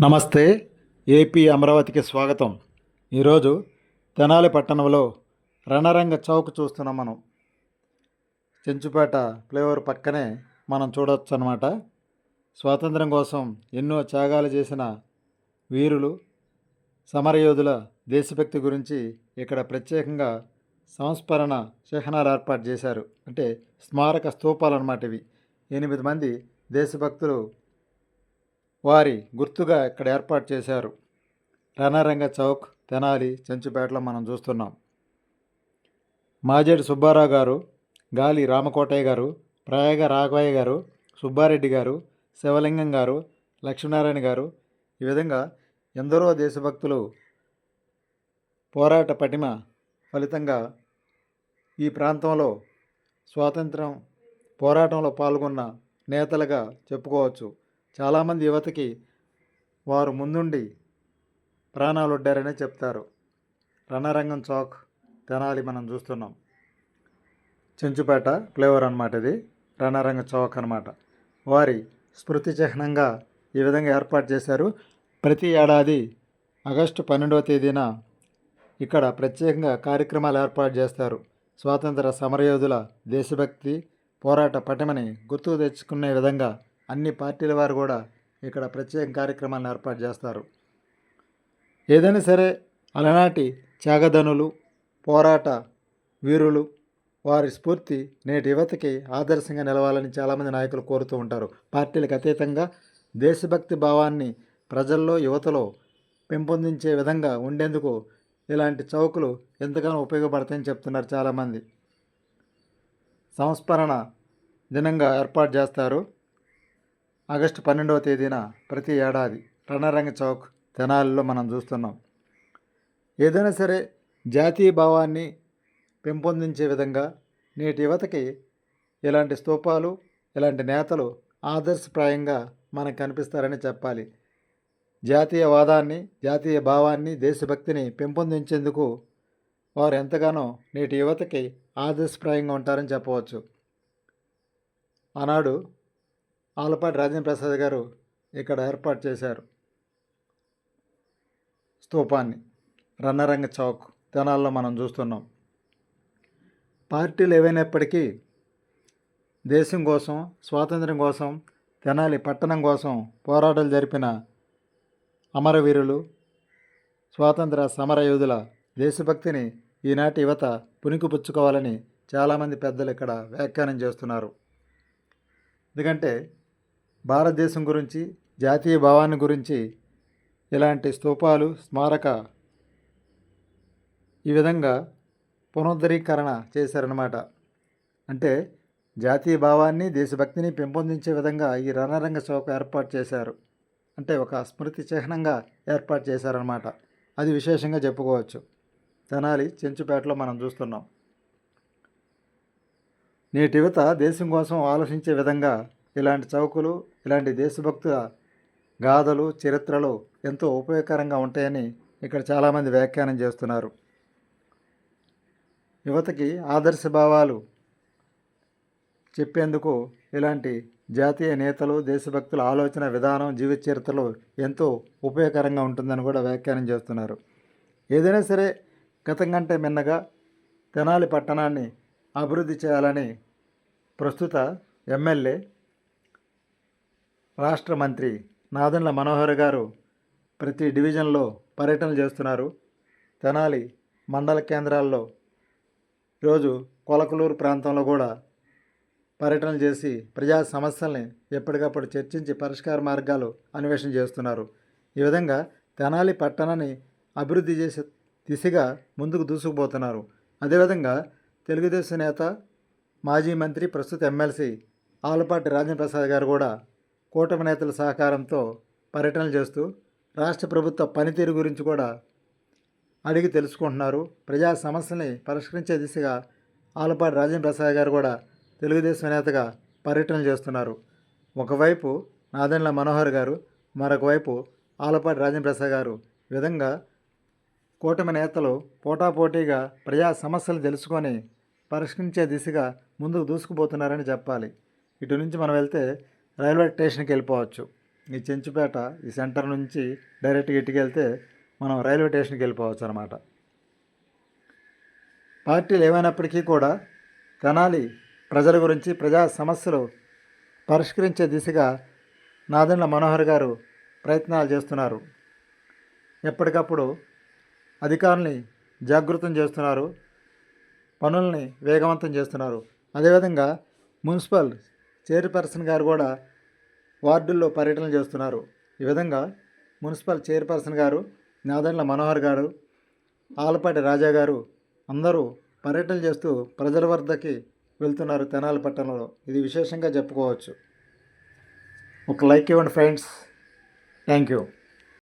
నమస్తే ఏపీ అమరావతికి స్వాగతం. ఈరోజు తెనాలి పట్టణంలో రణరంగ చౌక్ చూస్తున్నాం మనం. చెంచుపేట ఫ్లేవర్ పక్కనే మనం చూడవచ్చు అనమాట స్వాతంత్రం కోసం ఎన్నో త్యాగాలు చేసిన వీరులు సమరయోధుల దేశభక్తి గురించి ఇక్కడ ప్రత్యేకంగా సంస్మరణ చిహ్నాలు ఏర్పాటు చేశారు. అంటే స్మారక స్తూపాలు అన్నమాట ఇవి. ఎనిమిది మంది దేశభక్తులు వారి గుర్తుగా ఇక్కడ ఏర్పాటు చేశారు. రణరంగ చౌక్ తెనాలి చెంచుపేటలో మనం చూస్తున్నాం. మాజేడు సుబ్బారావు గారు గాలి రామకోటయ్య గారు ప్రయాగ రాఘవయ్య గారు సుబ్బారెడ్డి గారు శివలింగం గారు లక్ష్మీనారాయణ గారు ఈ విధంగా ఎందరో దేశభక్తులు పోరాట పటిమ ఫలితంగా ఈ ప్రాంతంలో స్వాతంత్రం పోరాటంలో పాల్గొన్న నేతలుగా చెప్పుకోవచ్చు. చాలామంది యువతకి వారు ముందుండి ప్రాణాలుడ్డారనే చెప్తారు. రణరంగం చౌక్ తెనాలి మనం చూస్తున్నాం. చెంచుపేట ఫ్లేవర్ అనమాట ఇది. రణరంగ చౌక్ అనమాట వారి స్మృతి చిహ్నంగా ఈ విధంగా ఏర్పాటు చేశారు. ప్రతి ఏడాది ఆగస్టు పన్నెండవ తేదీన ఇక్కడ ప్రత్యేకంగా కార్యక్రమాలు ఏర్పాటు చేస్తారు. స్వాతంత్ర సమరయోధుల దేశభక్తి పోరాట పటిమని గుర్తుకు తెచ్చుకునే విధంగా అన్ని పార్టీల వారు కూడా ఇక్కడ ప్రత్యేక కార్యక్రమాలను ఏర్పాటు చేస్తారు. ఏదైనా సరే అలనాటి త్యాగధనులు పోరాట వీరులు వారి స్ఫూర్తి నేటి యువతకి ఆదర్శంగా నిలవాలని చాలామంది నాయకులు కోరుతూ ఉంటారు. పార్టీలకు అతీతంగా దేశభక్తి భావాన్ని ప్రజల్లో యువతలో పెంపొందించే విధంగా ఉండేందుకు ఇలాంటి చౌకులు ఎంతగానో ఉపయోగపడతాయని చెప్తున్నారు చాలామంది. సంస్మరణ దినంగా ఏర్పాటు చేస్తారు. ఆగస్టు పన్నెండవ తేదీన ప్రతి ఏడాది రణరంగ చౌక్ తెనాలిలో మనం చూస్తున్నాం. ఏదైనా సరే జాతీయ భావాన్ని పెంపొందించే విధంగా నేటి యువతకి ఇలాంటి స్తూపాలు ఇలాంటి నేతలు ఆదర్శప్రాయంగా మనకు కనిపిస్తారని చెప్పాలి. జాతీయవాదాన్ని జాతీయ భావాన్ని దేశభక్తిని పెంపొందించేందుకు వారు ఎంతగానో నేటి యువతకి ఆదర్శప్రాయంగా ఉంటారని చెప్పవచ్చు. ఆనాడు ఆలపాటి రాజేంద్ర ప్రసాద్ గారు ఇక్కడ ఏర్పాటు చేశారు. స్తూపాన్ని రన్నరంగ చౌక్ తెనాల్లో మనం చూస్తున్నాం. పార్టీలు ఏవైనప్పటికీ దేశం కోసం స్వాతంత్రం కోసం తెనాలి పట్టణం కోసం పోరాటాలు జరిపిన అమరవీరులు స్వాతంత్ర సమరయోధుల దేశభక్తిని ఈనాటి యువత పుణికిపుచ్చుకోవాలని చాలామంది పెద్దలు ఇక్కడ వ్యాఖ్యానం చేస్తున్నారు. ఎందుకంటే భారతదేశం గురించి జాతీయ భావాన్ని గురించి ఇలాంటి స్తూపాలు స్మారక ఈ విధంగా పునరుద్ధరీకరణ చేశారన్నమాట. అంటే జాతీయ భావాన్ని దేశభక్తిని పెంపొందించే విధంగా ఈ రణరంగ చౌక ఏర్పాటు చేశారు. అంటే ఒక స్మృతి చిహ్నంగా ఏర్పాటు చేశారనమాట అది విశేషంగా చెప్పుకోవచ్చు. తెనాలి చెంచుపేటలో మనం చూస్తున్నాం. నేటి యువత దేశం కోసం ఆలోచించే విధంగా ఇలాంటి చౌకులు ఇలాంటి దేశభక్తుల గాథలు చరిత్రలు ఎంతో ఉపయోగకరంగా ఉంటాయని ఇక్కడ చాలామంది వ్యాఖ్యానం చేస్తున్నారు. యువతకి ఆదర్శ భావాలు చెప్పేందుకు ఇలాంటి జాతీయ నేతలు దేశభక్తుల ఆలోచన విధానం జీవిత చరిత్రలో ఎంతో ఉపయోగకరంగా ఉంటుందని కూడా వ్యాఖ్యానం చేస్తున్నారు. ఏదైనా సరే గతం కంటే మిన్నగా తెనాలి పట్టణాన్ని అభివృద్ధి చేయాలని ప్రస్తుత ఎమ్మెల్యే రాష్ట్ర మంత్రి నాదన్ల మనోహర్ గారు ప్రతి డివిజన్లో పర్యటనలు చేస్తున్నారు. తెనాలి మండల కేంద్రాల్లో ఈరోజు కొలకలూరు ప్రాంతంలో కూడా పర్యటనలు చేసి ప్రజా సమస్యల్ని ఎప్పటికప్పుడు చర్చించి పరిష్కార మార్గాలు అన్వేషణ చేస్తున్నారు. ఈ విధంగా తెనాలి పట్టణాన్ని అభివృద్ధి చేసే దిశగా ముందుకు దూసుకుపోతున్నారు. అదేవిధంగా తెలుగుదేశం నేత మాజీ మంత్రి ప్రస్తుత ఎమ్మెల్సీ ఆలపాటి రాజేంద్ర ప్రసాద్ గారు కూడా కూటమి నేతల సహకారంతో పర్యటనలు చేస్తూ రాష్ట్ర ప్రభుత్వ పనితీరు గురించి కూడా అడిగి తెలుసుకుంటున్నారు. ప్రజా సమస్యల్ని పరిష్కరించే దిశగా ఆలపాటి రాజేంద్ర ప్రసాద్ గారు కూడా తెలుగుదేశం నేతగా పర్యటనలు చేస్తున్నారు. ఒకవైపు నాదెండ్ల మనోహర్ గారు మరొక వైపు ఆలపాటి రాజేంద్ర ప్రసాద్ గారు. ఈ విధంగా కూటమి నేతలు పోటాపోటీగా ప్రజా సమస్యలు తెలుసుకొని పరిష్కరించే దిశగా ముందుకు దూసుకుపోతున్నారని చెప్పాలి. ఇటు నుంచి మనం వెళ్తే రైల్వే స్టేషన్కి వెళ్ళిపోవచ్చు. ఈ చెంచుపేట ఈ సెంటర్ నుంచి డైరెక్ట్గా ఇటుకి వెళ్తే మనం రైల్వే స్టేషన్కి వెళ్ళిపోవచ్చు అనమాట పార్టీలు ఏమైనప్పటికీ కూడా తెనాలి ప్రజల గురించి ప్రజా సమస్యలు పరిష్కరించే దిశగా నాదెండ్ల మనోహర్ గారు ప్రయత్నాలు చేస్తున్నారు. ఎప్పటికప్పుడు అధికారుల్ని జాగృతం చేస్తున్నారు. పనుల్ని వేగవంతం చేస్తున్నారు. అదేవిధంగా మున్సిపల్ చైర్పర్సన్ గారు కూడా వార్డుల్లో పర్యటనలు చేస్తున్నారు. ఈ విధంగా మున్సిపల్ చైర్పర్సన్ గారు నాదెండ్ల మనోహర్ గారు ఆలపాటి రాజా గారు అందరూ పర్యటన చేస్తూ ప్రజల వద్దకి వెళ్తున్నారు తెనాలి పట్టణంలో. ఇది విశేషంగా చెప్పుకోవచ్చు. ఒక లైక్ ఇవ్వండి ఫ్రెండ్స్. Thank you.